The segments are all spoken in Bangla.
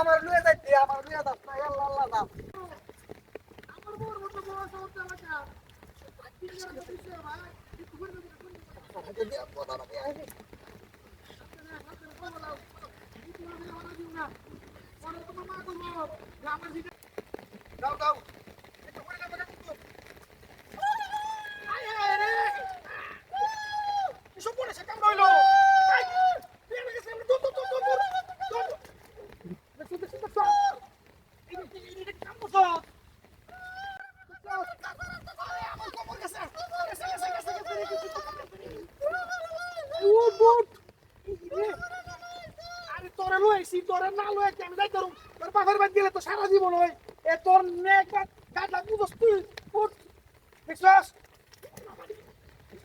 আমার লুয়ে যাইতে আমার লুয়ে যাস না আল্লাহ আল্লাহ না দাও দাও একটু করে দাও কিন্তু আয় আয় রে এসব পড়ে সে কাম রইল আয় তুই আমাকে সামনে দৌড় দৌড় দৌড় দৌড় দৌড় দেখো দেখো দেখো এই এই এই কাম করছ আমার কবর গেছে গেছে গেছে গেছে উঠ উঠ আরে তোরে লইছি তোরে না লই আমি যাই করুম তোর বাপের বাদ গেলে তো সারা জীবন হয় এ তোর নেক গাছ লাগু বস্তু উঠ দেখছস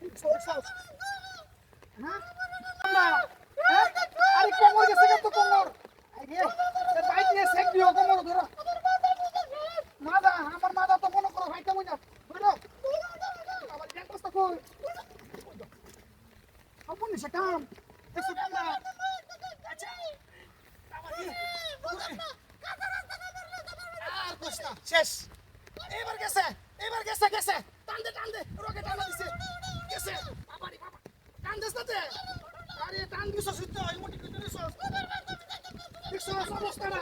দেখছস হ্যাঁ না হ্যাঁ? আরে কোমর গেছে কত কোমর আরে এ বাইক নিয়ে সেক দিও কোমর ধরো মাদা আমার মাদা তো মনে করো ভাইটা মইনা ধরো আমার জ্ঞান কষ্ট কই আপন সে কাম দেখছ কাম না আচ্ছা আমার কি আর কষ্ট শেষ। এবার গেছে এবার গেছে গেছে। টান দে টান দে রকে টান দিছে। গেছে। বাবারি বাবা। টান দিস না তে আরে টান দিছ সুতো এই মোটি করে দিছ। দেখছ অবস্থা না।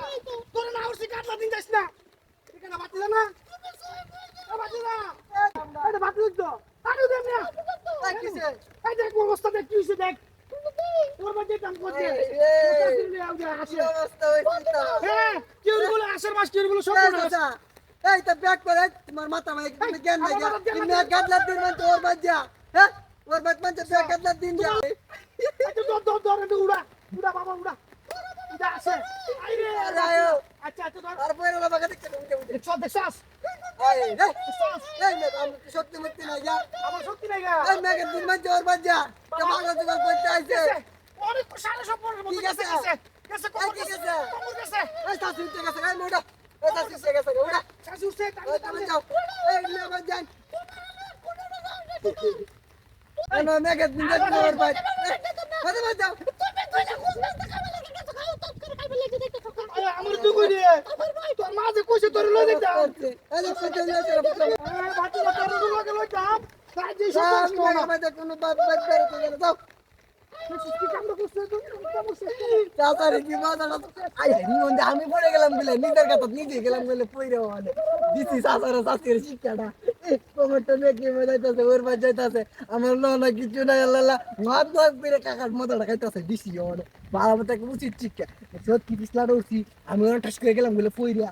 তোর না উঠছি কাটলা দিন যাস না। এখানে বাতি না। এ বাতি না এটা বাতি তো আরে দেম না। এই কিসে? এই দেখ অবস্থা দেখ কি হইছে দেখ। তোর মধ্যে কাম করছে। অবস্থা হইছে হ্যাঁ বলে মাস কেউ বলে সব এই তো ব্যাগ করে তোমার মাথা তুমি জ্ঞান নাই তুমি। এক গাদলার দিন মানে ওর বাজ্যা হ্যাঁ? ওর বাদ মানে ব্যাগ গাদলার দিন যা। একটু দর দর দর উড়া উড়া বাবা উড়া। উড়া আসে আইরে আয়ো। আচ্ছা আচ্ছা দর আর পরে ওলা দেখতে উঠে উঠে। দেখছ দেখছাস এই রে দেখছাস এই মে আমি সত্যি মুক্তি নাই যা। আমার সত্যি নাই গা। এই মেঘের দিন মানে ওর বাজ্যা কে ভালো জোগাড় করতে আইছে? অনেক সাড়ে সব পড়ে কি গেছে গেছে? গেছে গেছে? কমর গেছে। এই শাশু গেছে। এই মোড়া আরে আমার কই রে তোর মা যে কইছে তোর লই দেখতাম এই দেখতে চলে যাচ্ছে আরে বাতি না তোর লগে লইতাম তাই যে সব নষ্ট না আমাদের কোনো বাদ বাদ করে যাও আমি পড়ে গেলাম বলে, নিজের কথা নিজে গেলাম বলে পইরে মানে। দিছি চাচারে, চাচির শিক্ষাটা। কমেন্টটা দেখে মজাইতেছে ওর বাদ যাইতেছে। আমার না না কিছু নাই, আল্লাহ মাত মাত করে কাকার মাথাটা খাইতেছে, দিছি মানে। বাবা তাকে উচিত শিক্ষা। সত্যি পিছলাটা উঠছি, আমি ঠাস করে গেলাম বলে পইরা